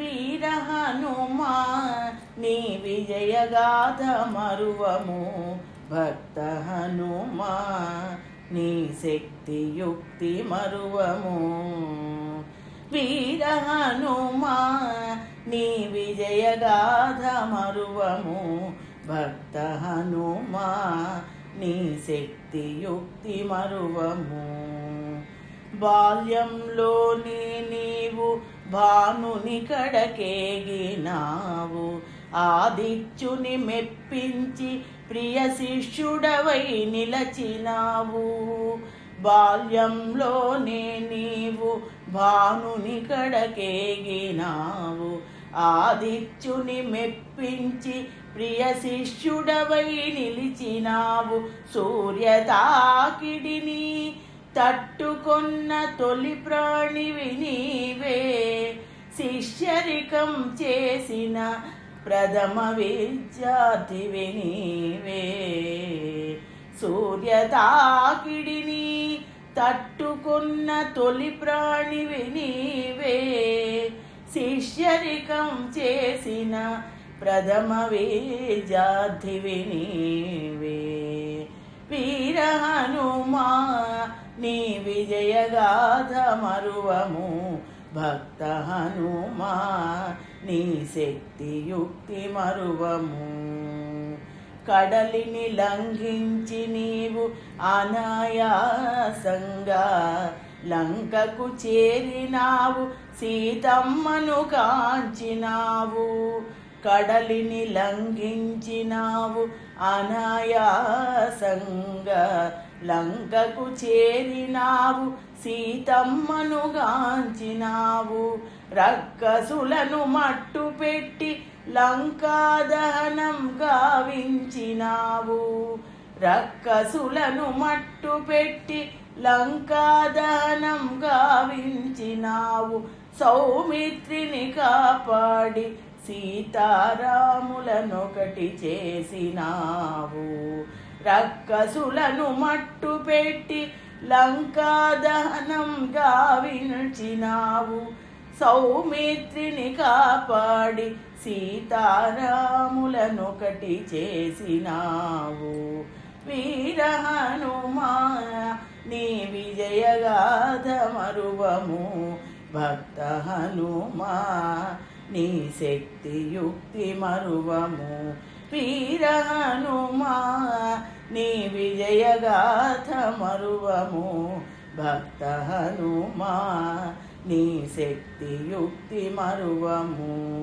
వీర హనుమా నీ విజయగాథ మరువము. భక్త హనుమా నీ శక్తి యుక్తి మరువము. వీర హనుమా నీ విజయగాథ మరువము. భక్త హనుమా నీ శక్తి యుక్తి మరువము. బాల్యంలోని నీ భానుని కడకేగినావు. ఆదిత్యుని మెప్పించి ప్రియ శిష్యుడవై నిలచినావు. బాల్యంలోనే నీవు భానుని కడకేగినావు. ఆదిత్యుని మెప్పించి ప్రియ శిష్యుడవై నిలిచినావు. సూర్యతాకిడిని తట్టుకొన్న తొలి ప్రాణివి నీవే శిష్యరికం చేసిన ప్రథమ విద్యార్థివి నీవే సూర్యతాకిడిని తట్టుకున్న తొలి ప్రాణివి నీవే శిష్యరికం చేసిన ప్రథమ విద్యార్థివి నీవే గాథ మరువము. భక్త హనుమా నీ శక్తి యుక్తి మరువము. కడలిని లంఘించి నీవు అనాయాసంగా లంకకు చేరినావు సీతమ్మను కాంచినావు. కడలిని లంఘించినావు అనాయాసంగా లంకకు చేరినావు సీతమ్మను గాంచినావు రక్కసులను మట్టు పెట్టి లంకాదహనం గావించినావు రక్కసులను మట్టు పెట్టి లంకాదహనం గావించినావు సౌమిత్రిని కాపాడి సీతారాములనొకటి చేసినావు. రక్కసులను మట్టు పెట్టి లంకాదహనం గావించినావు సౌమిత్రిని కాపాడి సీతారాములనొకటి చేసినావు. వీరహనుమా నీ విజయగాథ మరువము. భక్త హనుమా నీ శక్తి యుక్తి మరువము. వీర హనుమా నీ విజయగాథ మరువము. భక్త హనుమా నీ శక్తి యుక్తి మరువము.